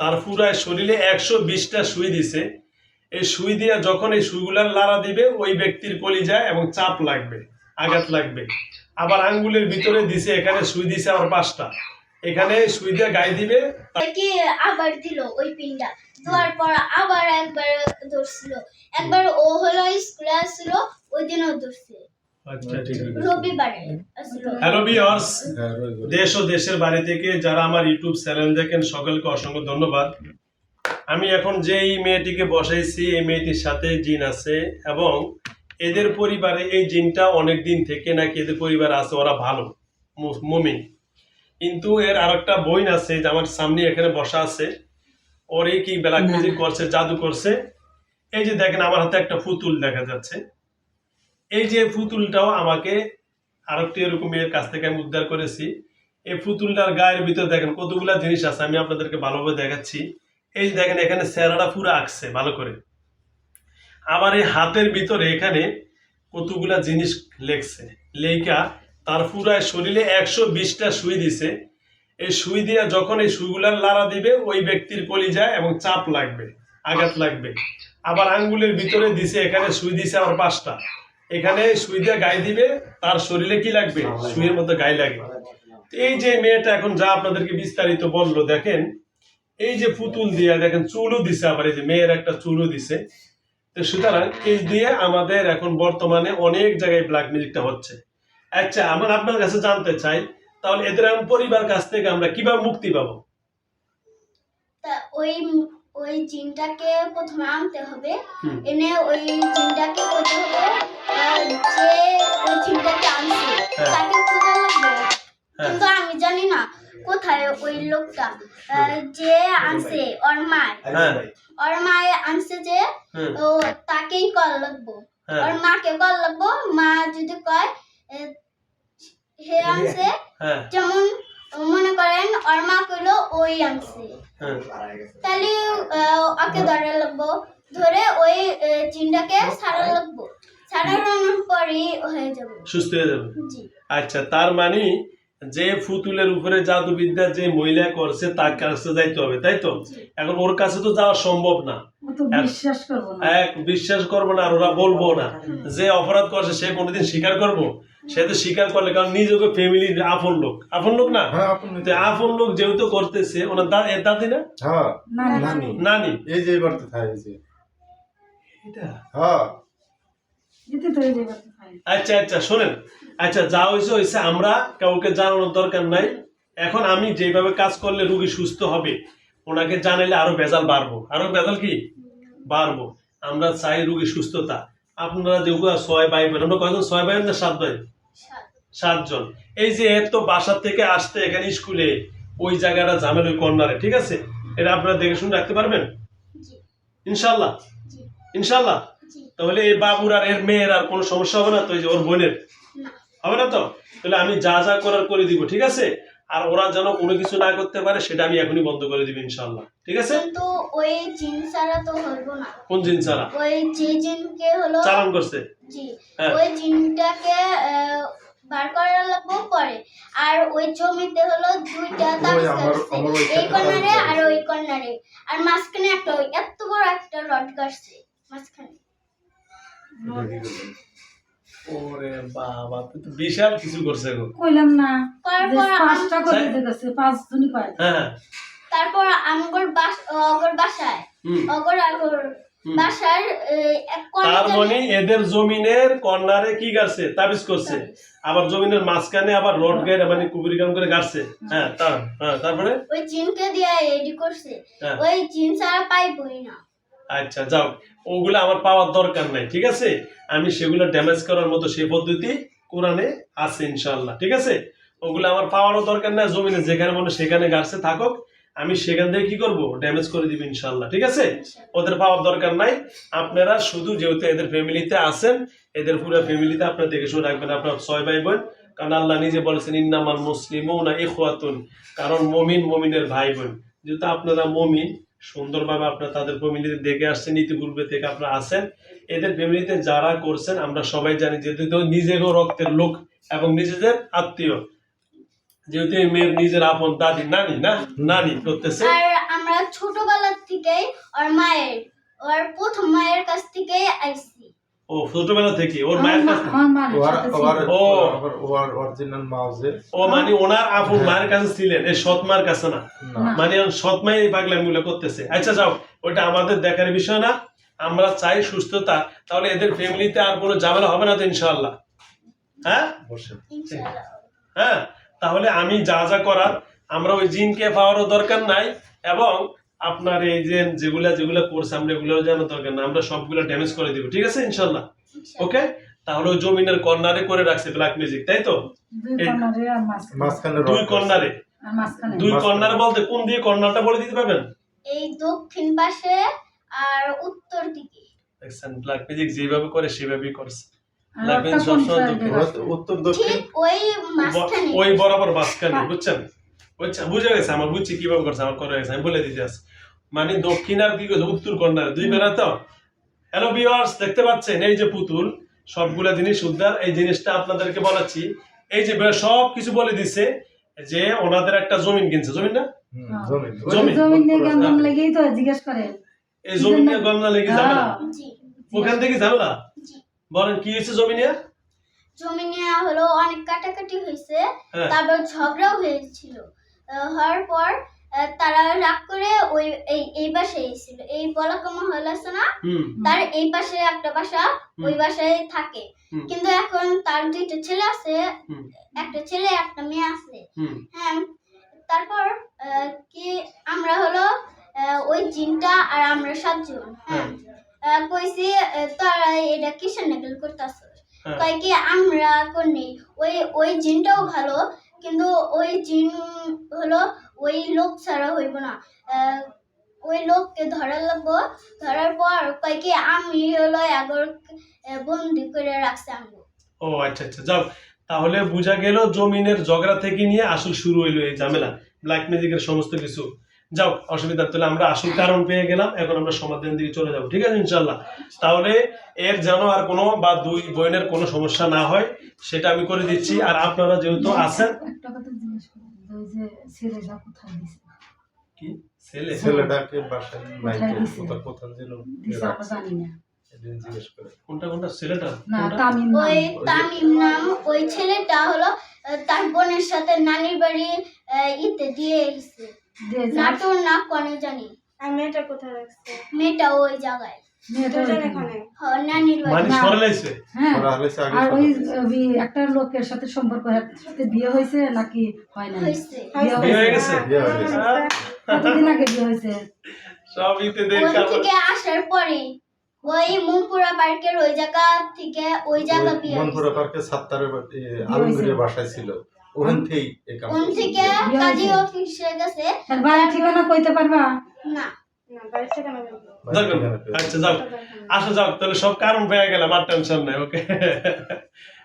তার পুরায় শরীরে একশো বিশটা সুই দিছে। এই সুই দিয়ে যখন এই সুইগুলার লাড়া দিবে, ওই ব্যক্তির কলিজায় এবং চাপ লাগবে, আঘাত লাগবে। আবার আঙ্গুলের ভিতরে দিছে, এখানে সুই দিছে আবার পাঁচটা। এখানে সুই দিয়ে গায়ে দিবে আবার দিল ওই পিনটা। দেওয়ার পর আবার একবার ধরছিল। একবার ও হলো স্কুলে আসছিল, ওই দিনও ধরছে। আচ্ছা ঠিক আছে। হ্যালো বিয়ার্স হ্যাঁ, দেশ ও দেশের বাড়ি থেকে যারা আমার ইউটিউব চ্যানেল দেখেন সকলকে অসংখ্য ধন্যবাদ। আমি এখন যে এই মেয়েটিকে বসাইছি এই মেয়েটির সাথে জিন আছে এবং এদের পরিবারে এই জিনটা অনেক দিন থেকে নাকি এদের পরিবার আছে ওরা ভালো মু- মুমিন। কিন্তু এর আরেকটা বইন আছে যে আমার সামনে এখানে বসা আছে। ওরে এই কি ব্ল্যাক মিউজিক করছে জাদু করছে। এই যে দেখেন আমার হাতে একটা পুতুল দেখা যাচ্ছে। এই যে পুতুলটাও আমাকে আরেকটি এরকম মেয়ের কাছ থেকে আমি উদ্ধার করেছি। এই পুতুলটার গায়ের ভিতরে দেখেন কতগুলা জিনিস আছে, আমি আপনাদেরকে ভালোভাবে দেখাচ্ছি। এই যে দেখেন, এখানে স্যারাটা পুরো আঁকছে, ভালো করে। আবার এই হাতের ভিতরে এখানে কতগুলা জিনিস লেখছে। লেখা তার পুরায় শরীরে একশো বিশটা সুই দিছে। এই সুই দিয়ে যখন এই সুইগুলার লাড়া দিবে, ওই ব্যক্তির কলিজায় এবং চাপ লাগবে, আঘাত লাগবে। আবার আঙ্গুলের ভিতরে দিছে, এখানে সুই দিছে আবার পাঁচটা। এখানে সুই দিয়ে গায়ে দিবে, তার শরীরে কি লাগবে? সুইয়ের মধ্যে গায়ে লাগে। তো এই যে মেয়েটা এখন যা আপনাদেরকে বিস্তারিত বলল, দেখেন, এই যে পুতুল দিয়ে, দেখেন, চুলও দিছে আবার, এই যে মেয়ের একটা চুলও দিছে। তো সুতরাং এই দিয়ে আমাদের এখন বর্তমানে অনেক জায়গায় ব্ল্যাক মিউজিকটা হচ্ছে। আচ্ছা আমার আপনার কাছে জানতে চাই, তাহলে এদের পরিবার কাছ থেকে আমরা কীভাবে মুক্তি পাবো? ওই ওই জিনটাকে প্রথমে আনতে হবে। এনে ওই জিনটাকে করতে হবে যে ওই জিনটাকে আনছে হ্যাঁ। তাকে খোঁজা লাগবে। হ্যাঁ। কিন্তু আমি জানি না কোথায় ওই লোকটা যে আনছে ওর মায় ওর মায়ে আনছে যে ও তাকেই কল লাগবো। হ্যাঁ। ওর মাকে কল লাগবো মা যদি কয় হে আনছে যেমন মনে করেন ওর মা কইলো ওই আনছে। তাহলে আহ, ওকে ধরে লাগবো। ধরে ওই জিনটাকে ছাড়া লাগবো। ছাড়ানোর পরই হয়ে যাবে। সুস্থ হয়ে যাবে। আচ্ছা তার মানে যে ফুতুলের উপরে জাদুবিদ্যা যে মহিলা করছে তার কাছে যাইতে হবে তাই তো? এখন ওর কাছে তো যাওয়া সম্ভব না। বিশ্বাস করব না। এক বিশ্বাস করব না আর ওরা বলব না। যে অপরাধ করছে সে কোনোদিন স্বীকার করব? সে তো স্বীকার করলে কারণ নিজেকে ফ্যামিলির আপন লোক। আপন লোক না? হ্যাঁ আপন লোক। যেহেতু করতেছে ওনার দা এর দাদি না? হ্যাঁ নানি। নানি। এই যে এবার তো থাকে এটা? হ্যাঁ। যে আচ্ছা আচ্ছা শোনেন। আচ্ছা যা হয়েছে হয়েছে। আমরা কাউকে জানানোর দরকার নাই। এখন আমি যেভাবে কাজ করলে রুগী সুস্থ হবে ওনাকে জানাইলে আরও ভেজাল বাড়বো। আরও ভেজাল কি? বাড়বো। আমরা চাই রুগী সুস্থতা। আপনারা যেগুলো ছয় ভাই বোন আমরা কয়জন? ছয় ভাই না সাত ভাই? সাতজন। এই যে এর তো বাসা থেকে আসতে এখানে স্কুলে ওই জায়গাটা জামেল ওই কর্নারে ঠিক আছে? এটা আপনারা দেখে শুনে রাখতে পারবেন? ইনশাল্লাহ। ইনশাল্লাহ। তাহলে এই বাবুর আর এর মেয়ের আর কোনো সমস্যা হবে না? তো এই যে ওর বোনের? হবে না তো? তাহলে আমি যা যা করার করে দিব ঠিক আছে? আর ওরা যেন কোনো কিছু না করতে পারে সেটা আমি এখনই বন্ধ করে দিব ইনশাল্লাহ ঠিক আছে? কিন্তু ওই জিন ছাড়া তো হইব না। কোন জিন ছাড়া? ওই যে জিনকে হলো চালান করছে। জি। হ্যাঁ। ওই জিনটাকে বার করা লাগবো পরে। আর ওই জমিতে হলো দুইটা তাবিজ এই কর্নারে আর ওই কর্নারে। আর মাঝখানে একটা ওই এত বড় একটা রড কাটছে মাঝখানে। ওরে বাবা তুই তো বিশাল কিছু করছে গো। কইলাম না। করার যে পর পাঁচটা করে পাঁচ জনই কয় হ্যাঁ হ্যাঁ। তারপর আমগর বাস অগর বাসায়। অগর আগর বাসার এক তার মানে এদের জমিনের কর্নারে কি গাছে তাবিজ করছে। আবার জমিনের মাঝখানে আবার রড গায়ে মানে কুবুরি কাম করে গাছে হ্যাঁ। তার হ্যাঁ তারপরে ওই জিনকে দিয়ে রেডি করছে। হ্যাঁ। ওই জিন ছাড়া পাইবই না। আচ্ছা যাও। ওগুলো আমার পাওয়ার দরকার নাই, ঠিক আছে? আমি সেগুলো ড্যামেজ করার মতো সেই পদ্ধতি কোরআনে আছে ইনশাল্লাহ ঠিক আছে? ওগুলো আমার পাওয়ারও দরকার নাই, জমিনে যেখানে মনে সেখানে গাছে থাকুক, আমি সেখান থেকে কি করব? ড্যামেজ করে দিব ইনশাল্লাহ ঠিক আছে? ওদের পাওয়ার দরকার নাই। আপনারা শুধু যেহেতু এদের ফ্যামিলিতে আছেন, এদের পুরো ফ্যামিলিতে আপনারা দেখে শুনে রাখবেন, আপনার ছয় ভাই বোন কারণ আল্লাহ নিজে বলেছেন, ইন্নামাল মুসলিমও না ইখওয়াতুন কারণ মমিন মমিনের ভাই বোন যেহেতু আপনারা মমিন সুন্দরভাবে আপনার তাদের ফ্যামিলিতে দেখে আসছেন, ইতিপূর্বে থেকে আপনারা আছেন। এদের ফ্যামিলিতে যারা করছেন, আমরা সবাই জানি, যেহেতু নিজেরও রক্তের লোক এবং নিজেদের আত্মীয়। যেহেতু এই মেয়ের নিজের আপন দাদি, নানি, না? নানি করতেছে। আমরা ছোটবেলা থেকে ওর মায়ের, ওর প্রথম মায়ের কাছ থেকেই আইছি ও ছোটবেলা থেকে ওর মায়ের কাছে। ও। ওর ওর অরিজিনাল মাউজের। ও মানে ওনার আপন মায়ের কাছে ছিলেন এই সৎ মার কাছে না। মানে সৎ মাই এই পাগলামিগুলো করতেছে। আচ্ছা যাও ওটা আমাদের দেখার বিষয় না। আমরা চাই সুস্থতা তাহলে এদের ফ্যামিলিতে আর কোনো ঝামেলা হবে না তো ইনশাআল্লাহ। হ্যাঁ? হ্যাঁ তাহলে আমি যা যা করার আমরা ওই জিনকে পাওয়ারও দরকার নাই এবং আপনার এই যে যেগুলা যেগুলা করছে আমরা এগুলো জানার দরকার না। আমরা সবগুলো ড্যামেজ করে দিব ঠিক আছে ইনশাল্লাহ ওকে তাহলে ওই জমিনের কর্নারে করে রাখছে ব্ল্যাক মিউজিক তাই তো? দুই কর্নারে দুই কর্নারে। বলতে কোন দিয়ে কর্নারটা বলে দিতে পারবেন? এই দক্ষিণ পাশে আর উত্তর দিকে। দেখছেন ব্ল্যাক মিউজিক যেভাবে করে সেভাবেই করছে। সবসময়। রড উত্তর দক্ষিণ। ওই বরাবর মাঝখানে বুঝছেন? বুঝছেন বুঝে গেছে আমার বুঝছি কীভাবে করছে আমার করে গেছে আমি বলে দিতে আছি মানে দক্ষিণ আর কি করছে উত্তর কর্নার দুই বেড়া তো? হ্যালো ভিউয়ার্স দেখতে পাচ্ছেন? এই যে পুতুল সবগুলা জিনিস উদ্ধার এই জিনিসটা আপনাদেরকে বলাচ্ছি। এই যে সব কিছু বলে দিছে যে ওনাদের একটা জমিন কিনছে জমিন না? হ্যাঁ। জমিন। নিয়ে লেগেই তো জিজ্ঞেস করে। এই জমিন নিয়ে লেগে ঝামেলা। হ্যাঁ। ওখান থেকে ঝামেলা? বলেন কি হয়েছে জমি নিয়ে জমি নেওয়া হলো অনেক কাটাকাটি হয়েছে হ্যাঁ। তারপর ঝগড়াও হয়েছিল। হওয়ার পর তারা রাগ করে ওই এই বাসায় এসেছিল। এই বলাকা মহল আছে না? তার এই পাশে একটা বাসা ওই বাসায় থাকে। কিন্তু এখন তার দুইটা ছেলে আছে একটা ছেলে একটা মেয়ে আছে। হ্যাঁ। তারপর কি আমরা হলো ওই জিনটা আর আমরা সাতজন। হ্যাঁ। আহ, কইছি তোরা এটা কিসের নাকেল করতেছ? হ্যাঁ। কয় কি আমরা করি ওই ওই জিনটাও ভালো কিন্তু ওই জিন হলো ওই লোক ছাড়া হইব না। ওই লোককে ধরা লাগবো। ধরার পর কয় কি আমি হলো এগর বন্দি করে রাখছে আমি ও আচ্ছা আচ্ছা যাও। তাহলে বোঝা গেল জমিনের ঝগড়া থেকে নিয়ে আসল শুরু হইল এই ঝামেলা। ব্ল্যাক ম্যাজিকের সমস্ত কিছু। যাও অসুবিধা তাহলে আমরা আসল কারণ পেয়ে গেলাম এখন আমরা সমাধান দিকে চলে যাব ঠিক আছে ইনশাল্লাহ তাহলে এর যেন আর কোনো বা দুই বোনের কোনো সমস্যা না হয় সেটা আমি করে দিচ্ছি আর আপনারা যেহেতু আছেন ছেলেটা কি? ছেলে? ছেলেটাকে বাসায় কোথায় তো, দিছে? কোথায় কোথায় যেন জানি না। এদিন জিজ্ঞেস করে। কোনটা কোনটা? ছেলেটা? না কোনটা? তামিম নাম। ওই তামিম নাম ওই ছেলেটা হলো তার বোনের সাথে নানির বাড়ি ইতে দিয়ে এসেছে। কনে জানি। আর মেয়েটা কোথায় রাখছে? মেয়েটা ওই জায়গায়। একটা লোকের সাথে সম্পর্ক সাথে বিয়ে হয়েছে নাকি হয় না কতদিন আগে বিয়ে হয়েছে? আসার পরে ওই মুমপুরা পার্কের ওই জায়গা থেকে ওই জায়গা বিয়ে মনপুরা হয়েছে। সাত্তারের আলমগীরের বাসায় ছিল। ওখান থেকে কাজী হয়েছে। অফিসে গেছে তার বাড়ির ঠিকানা কইতে পারবা? না। আচ্ছা যাও। আসো যাও তাহলে সব কারণ পেয়ে গেলাম আর টেনশন নাই ওকে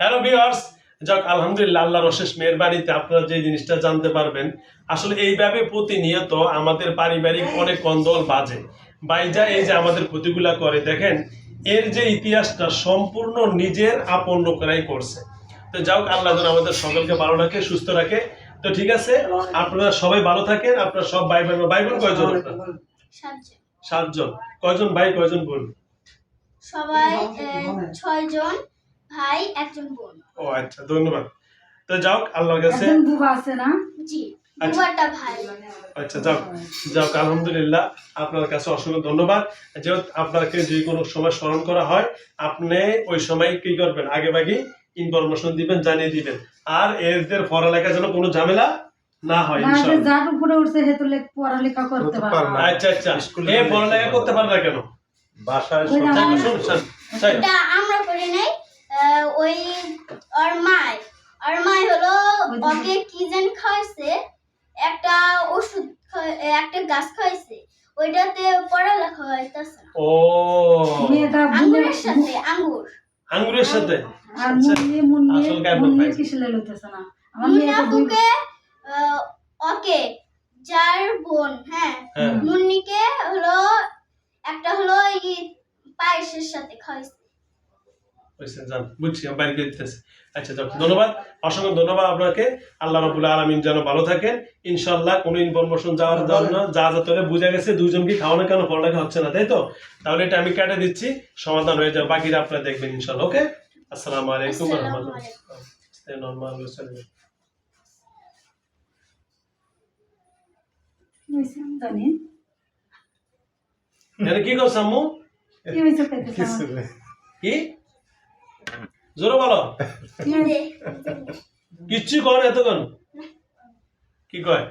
হ্যালো ভিউয়ার্স যাক আলহামদুলিল্লাহ আল্লাহর অশেষ মেহেরবানিতে আপনারা যে জিনিসটা জানতে পারবেন আসলে এইভাবে প্রতিনিয়ত আমাদের পারিবারিক অনেক কন্দল বাজে। বাইজা এই যে আমাদের ক্ষতিগুলা করে দেখেন এর যে ইতিহাসটা সম্পূর্ণ নিজের আপন লোকেরাই করছে। তো যাও আল্লাহ যেন আমাদের সকলকে ভালো রাখে সুস্থ রাখে। তো ঠিক আছে আপনারা সবাই ভালো থাকেন আপনারা সব ভাই বোন ভাই বোন কয়জন সাতজন সাতজন। কয়জন ভাই কয়জন বোন? সবাই ছয়জন ভাই একজন বোন। ও আচ্ছা ধন্যবাদ। তো যাও আল্লাহর কাছে। একজন বুবা আছে না? জি আচ্ছা। ভাই। আচ্ছা যাও আলহামদুলিল্লাহ আপনার কাছে অসংখ্য ধন্যবাদ। যেহেতু আপনাকে যে কোনো সময় স্মরণ করা হয় আপনি ওই সময় কি করবেন? আগে ভাগে ইনফরমেশন দিবেন জানিয়ে দিবেন। আর এদের পড়ালেখা যেন কোনো ঝামেলা না হয় যার উপরে উঠছে হেতু লেখ- পড়ালেখা করতে করতে পারবে পারবে। আচ্ছা আচ্ছা। স্কুলে পড়ালেখা করতে পারে না কেন? বাসায় আমার- করি নাই। ওই হলো ওকে কি যেন খাওয়াইছে একটা ওষুধ একটা গাছ খাওয়াইছে। ওইটাতে পড়ালেখা হইতাছে ও। মেয়েটা আঙ্গুরের সাথে আঙ্গুর। আঙ্গুরের সাথে? আর আচ্ছা। মুন্নি মুন্নি মুন্নি কিসে লইতেছে না? আমার মুন্নি মেয়েটা আপুকে আহ, ওকে যার বোন হ্যাঁ হ্যাঁ। মুন্নিকে হলো একটা হলো এই পায়েসের সাথে খাওয়াইছে। হয়েছে জান বুঝছি আমি বাইরে করে দিতেছি আচ্ছা যাক, ধন্যবাদ। অসংখ্য ধন্যবাদ আপনাকে। আল্লাহ রবুল আলমিন যেন ভালো থাকেন। ইনশাল্লাহ কোনো ইনফরমেশন যাওয়ার জন্য যা যা তোরে বুঝা গেছে দুজনকে খাওয়ানো কেন পড়ালেখা হচ্ছে না তাই তো? তাহলে এটা আমি কেটে দিচ্ছি সমাধান হয়ে যাবে বাকিটা আপনারা দেখবেন ইনশাল্লাহ ওকে? আসসালামু আলাইকুম রহমতুল্লাহ। নর্মাল কি করছ আম্মু? কি হয়েছে পেতে কিছু নেই। কি জোরে বলো। কিচ্ছু কর এতক্ষণ কি কয়